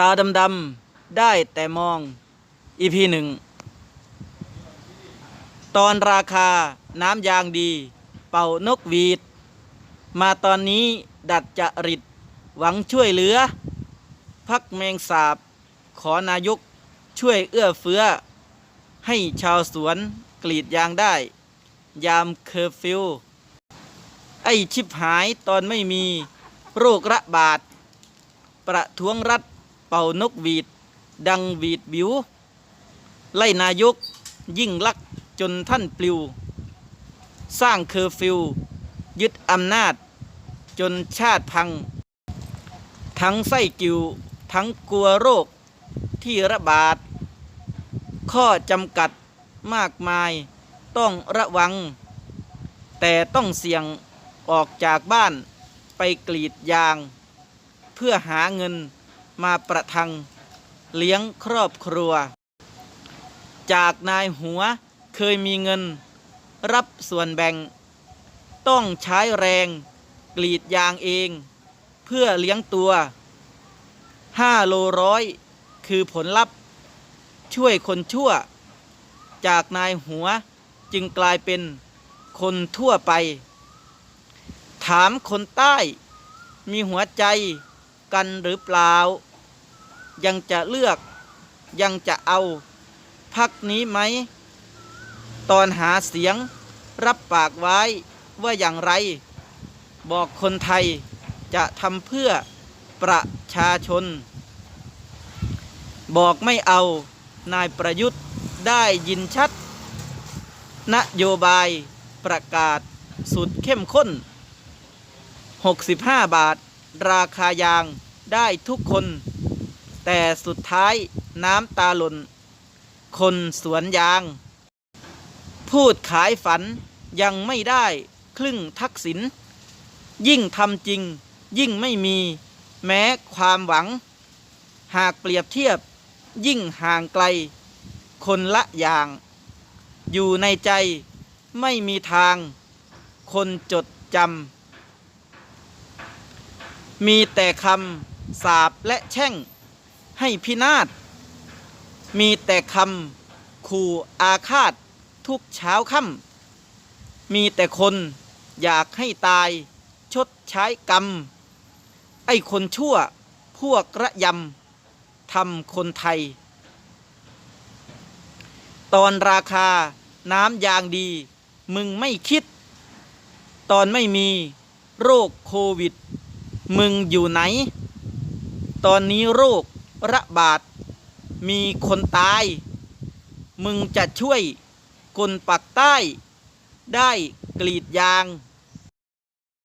ตาดำๆได้แต่มองอีพีหนึ่งตอนราคาน้ำยางดี เป่านกหวีด มาตอนนี้ดัดจริต หวังช่วยเหลือ พักแมงสาบ ขอนายกช่วยเอื้อเฟื้อ ให้ชาวสวนกรีดยางได้ ยามเคอร์ฟิว ไอชิบหายตอนไม่มีโรคระบาด ประท้วงรัฐ เป่านกหวีด ดังหวีดบิว ไล่นายกยิ่งลักจนท่านปลิว สร้างเคอร์ฟิว ยึดอำนาจ จนชาติพัง ทั้งไส้กิว ทั้งกลัวโรคที่ระบาด ข้อจำกัดมากมายต้องระวัง แต่ต้องเสี่ยงออกจากบ้านไปกรีดยาง เพื่อหาเงิน มาประทังเลี้ยงครอบครัว จากนายหัวเคยมีเงิน รับส่วนแบ่ง ต้องใช้แรงกรีดยางเอง เพื่อเลี้ยงตัวห้าโลร้อยคือผลลัพธ์ ช่วยคนชั่ว จากนายหัวจึงกลายเป็นคนทั่วไป ถามคนใต้มีหัวใจกันหรือเปล่า ยังจะเลือกยังจะเอาพักนี้ไหม ตอนหาเสียงรับปากไว้ว่าอย่างไร บอกคนไทยจะทำเพื่อประชาชน บอกไม่เอานายประยุทธ์ได้ยินชัด นโยบายประกาศสุดเข้มข้น 65 บาท ราคายางได้ทุกคน แต่สุดท้ายน้ำตาหล่น คนสวนยาง พูดขายฝันยังไม่ได้ครึ่งทักษิณยิ่งทำจริง ยิ่งไม่มีแม้ความหวัง หากเปรียบเทียบยิ่งห่างไกล คนละอย่าง อยู่ในใจไม่มีทาง คนจดจำมีแต่คำสาบและแช่ง ให้พินาศ มีแต่คำขู่อาฆาตทุกเช้าค่ำมีแต่คนอยากให้ตายชดใช้กรรม ไอ้คนชั่วพวกระยำทำคนไทย ตอนราคาน้ำยางดี มึงไม่คิด ตอนไม่มีโรคโควิด มึงอยู่ไหน ตอนนี้โรค ระบาด มีคนตาย มึงจะช่วยคนปักใต้ ได้กรีดยาง